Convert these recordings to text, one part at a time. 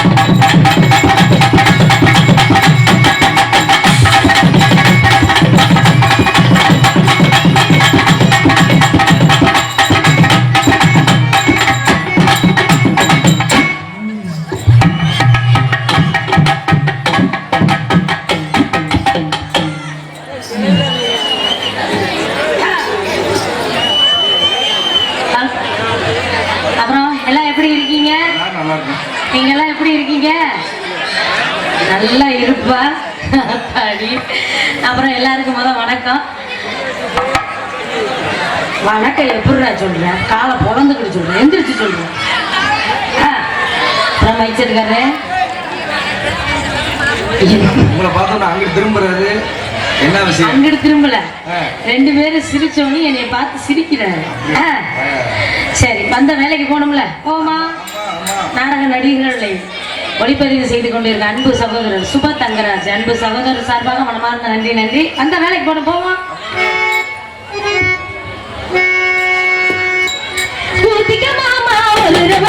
அப்புறம் நான் நல்லா இருக்கேன் நீங்க எல்லாம் எப்படி இருக்கீங்க? நல்லா இருப்பா அடி அப்புறம் எல்லாருக்கும் முத வணக்கம். வணக்கம் எப்படிடா சொல்றேன் காலை பிறந்துக்கிட்டு சொல்றேன் எந்திரிச்சு சொல்றேன் அப்புறம் வச்சிருக்காரு உங்களை பார்த்தோன்னா அங்கிட்டு திரும்புறாரு. என்ன விஷயம்? அங்கிட்டு திரும்பல. ரெண்டு பேரும் சிரிச்சோன்னு என்னை பார்த்து சிரிக்கிறாரு. சரி வந்த வேலைக்கு போகணும்ல? போமா நடிகர்களை ஒளிப்பதிவு செய்து கொண்டிருந்த அன்பு சகோதரர் சுப தங்கராஜ். அன்பு சகோதரர் சார்பாக மனமார்ந்த நன்றி நன்றி. அந்த வேலைக்கு போன போவோம்? மாமா ஒரு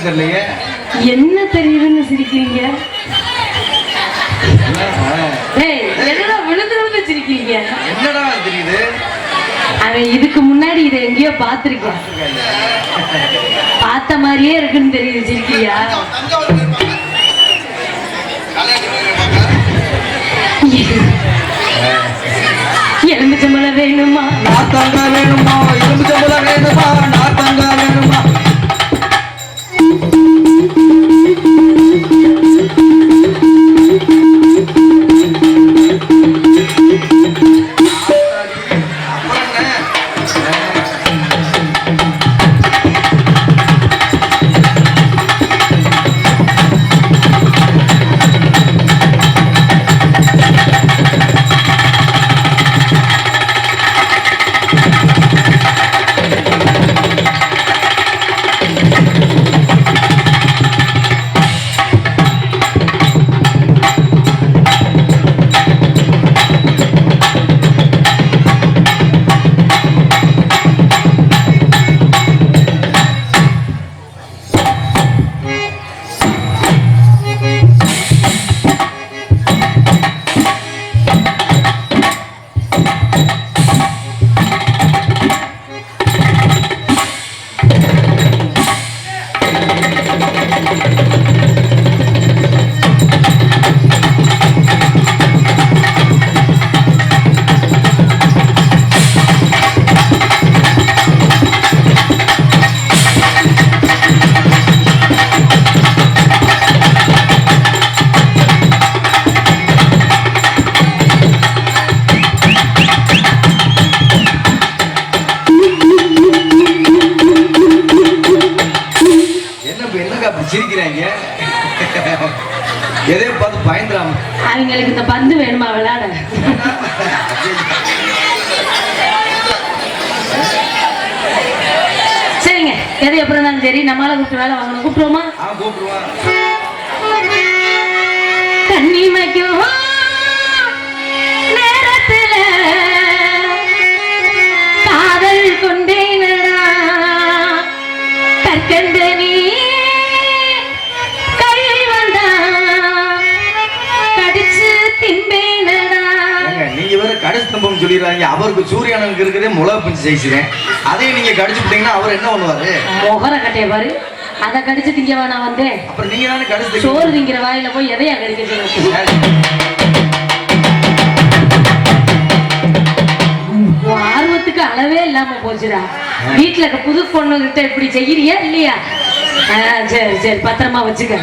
என்னன்னு தெரியலையே. என்ன தெரியுதுன்னு சிரிக்கிறீங்க? ஏய் என்னடா விழுந்து விழுந்து சிரிக்கிறீங்க? என்னடா தெரியுது? அவன் இதுக்கு முன்னாடி இதை எங்கேயோ பார்த்திருக்கேன். பார்த்த மாதிரியே இருக்குன்னு தெரியுது சிரிக்கிறியா? எலுமிச்சம்பழம் வேணுமா? நாத்தங்க வேணுமா? எலுமிச்சம்பழ வேணுமா? நாத்தங்க வேணுமா என்ன அவங்களுக்கு இந்த பந்து வேணுமா விளையாட? சரிங்க. எது எப்படி இருந்தாலும் சரி நம்மளால கூப்பிட்டு வேலை வாங்கணும். கூப்பிடுவோமா? ஆ கூப்பிடுவான் கண்ணிமைக்கும் நீங்க வேற கடைசி தம்பம் சொல்லிடுறாங்க. அவருக்கு சூரியனுக்கு இருக்கிறதே முளை பிஞ்சு செய்கிறேன் அதையும் நீங்க கடிச்சு விட்டீங்கன்னா அவர் என்ன பண்ணுவாரு? முகர கட்டைய பாரு. அதை கடிச்சு திங்கவா நான் வந்தேன். அப்புறம் நீங்க தானே கடிச்சு சோறு திங்கிற வாயில போய் எதையா கடிக்க ஆர்வத்துக்கு அளவே இல்லாம போச்சுடா. வீட்டுல இருக்க புது பொண்ணு கிட்ட இப்படி செய்யறியா இல்லையா? சரி சரி பத்திரமா வச்சுக்க.